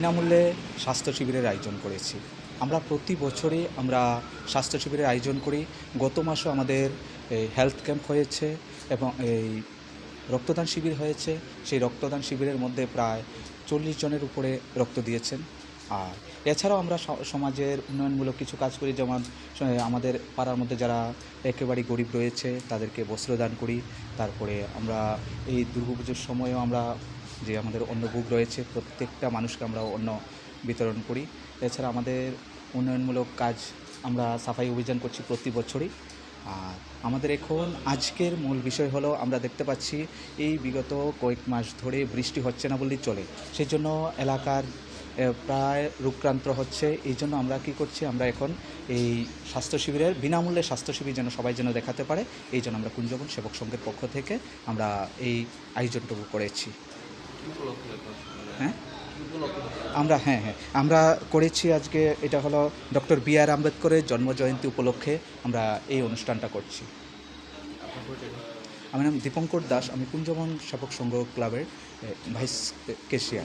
বিনামূল্যে স্বাস্থ্য শিবিরের আয়োজন করেছি। আমরা প্রতি বছরই আমরা স্বাস্থ্য শিবিরের আয়োজন করি। গত মাসও আমাদের হেলথ ক্যাম্প হয়েছে এবং এই রক্তদান শিবির হয়েছে। সেই রক্তদান শিবিরের মধ্যে প্রায় চল্লিশ জনের উপরে রক্ত দিয়েছেন। আর এছাড়াও আমরা সমাজের উন্নয়নমূলক কিছু কাজ করি। যেমন আমাদের পাড়ার মধ্যে যারা একেবারে গরিব রয়েছে, তাদেরকে বস্ত্রদান করি। তারপরে আমরা এই দুর্গাপুজোর সময়ও আমরা যে আমাদের অন্য বুক রয়েছে, প্রত্যেকটা মানুষকে আমরা অন্য বিতরণ করি। এছাড়া আমাদের উন্নয়নমূলক কাজ আমরা সাফাই অভিযান করছি প্রতি বছরই। আর আমাদের এখন আজকের মূল বিষয় হলো আমরা দেখতে পাচ্ছি, এই বিগত কয়েক মাস ধরে বৃষ্টি হচ্ছে না বললেই চলে। সেই জন্য এলাকার প্রায় রূপক্রান্ত হচ্ছে। এই জন্য আমরা কি করছি, আমরা এখন এই স্বাস্থ্য শিবিরের বিনামূল্যে স্বাস্থ্য শিবির যেন সবাই যেন দেখাতে পারে, এই জন্য আমরা কুঞ্জবন সেবক সংঘের পক্ষ থেকে আমরা এই আয়োজনটুকু করেছি। হ্যাঁ? আমরা হ্যাঁ হ্যাঁ। আমরা করেছি আজকে, এটা হলো ডক্টর বি আর আম্বেদকরের জন্মজয়ন্তী উপলক্ষে আমরা এই অনুষ্ঠানটা করছি। আমার নাম দীপঙ্কর দাস, আমি কুঞ্জবন সাপক সংগ্রহ ক্লাবের ভাইস কেশিয়ার।